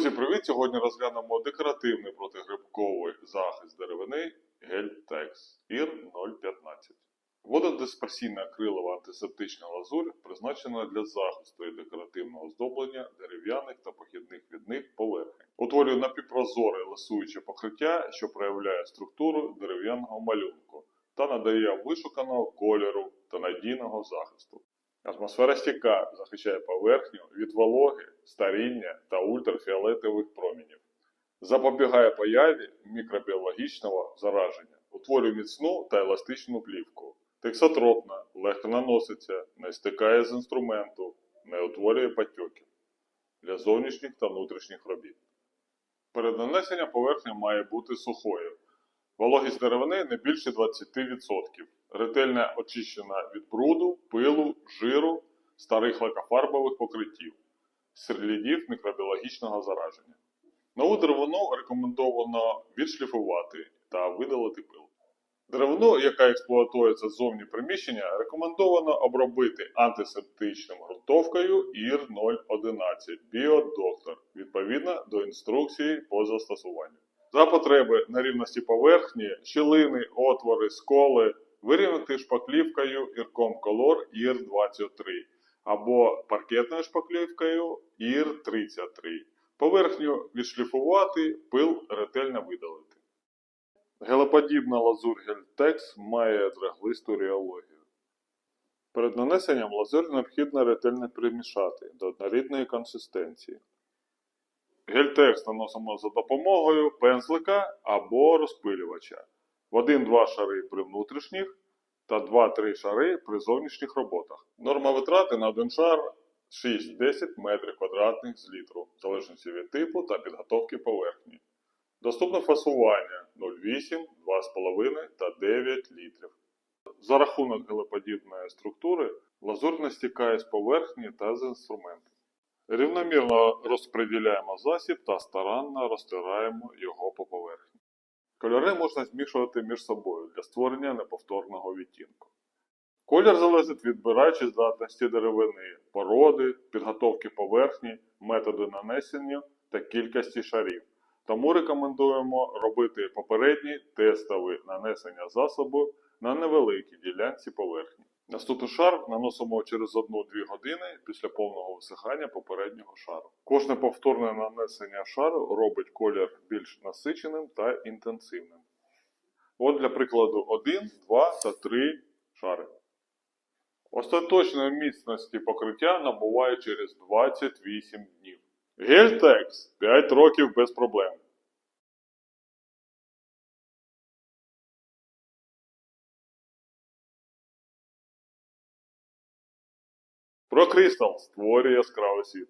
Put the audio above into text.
Друзі, привіт! Сьогодні розглянемо декоративний протигрибковий захист деревини Гельтекс ір 015. Вододисперсійна акрилова антисептична лазурь призначена для захисту і декоративного оздоблення дерев'яних та похідних від них поверхень. Утворює напівпрозоре ласуюче покриття, що проявляє структуру дерев'яного малюнку та надає вишуканого кольору та надійного захисту. Атмосфера стійка захищає поверхню від вологи, старіння та ультрафіолетових промінів. Запобігає появі мікробіологічного зараження, утворює міцну та еластичну плівку. Тексотропна, легко наноситься, не стикає з інструменту, не утворює патьоків для зовнішніх та внутрішніх робіт. Перед нанесенням поверхня має бути сухою. Вологість деревини не більше 20%. Ретельно очищена від бруду, пилу, жиру, старих лакофарбових покриттів, слідів мікробіологічного зараження. Нову деревину рекомендовано відшліфувати та видалити пил. Деревину, яка експлуатується ззовні приміщення, рекомендовано обробити антисептичним ґрунтовкою ір 011 Біодоктор відповідно до інструкції по застосуванню. За потреби на рівності поверхні, щілини, отвори, сколи вирівняти шпаклівкою ірком колор ір 23 або паркетною шпаклівкою ір 33. Поверхню відшліфувати, пил ретельно видалити. Гелеподібна лазурь Гельтекс має драглисту ріологію. Перед нанесенням лазурь необхідно ретельно примішати до однорідної консистенції. Гельтекс наносимо за допомогою пензлика або розпилювача. В 1-2 шари при внутрішніх та 2-3 шари при зовнішніх роботах. Норма витрати на один шар 6-10 метрів квадратних з літру, в залежності від типу та підготовки поверхні. Доступне фасування 0,8, 2,5 та 9 літрів. За рахунок гелеподібної структури лазур не стікає з поверхні та з інструменту. Рівномірно розподіляємо засіб та старанно розтираємо його по поверхні. Кольори можна змішувати між собою для створення неповторного відтінку. Колір залежить від збираючої здатності деревини, породи, підготовки поверхні, методу нанесення та кількості шарів. Тому рекомендуємо робити попередні тестові нанесення засобу на невеликій ділянці поверхні. Наступний шар наносимо через 1-2 години після повного висихання попереднього шару. Кожне повторне нанесення шару робить колір більш насиченим та інтенсивним. От для прикладу 1, 2 та 3 шари. Остаточної міцності покриття набуває через 28 днів. Гельтекс 5 років без проблем. Прокристал створює яскравий світ.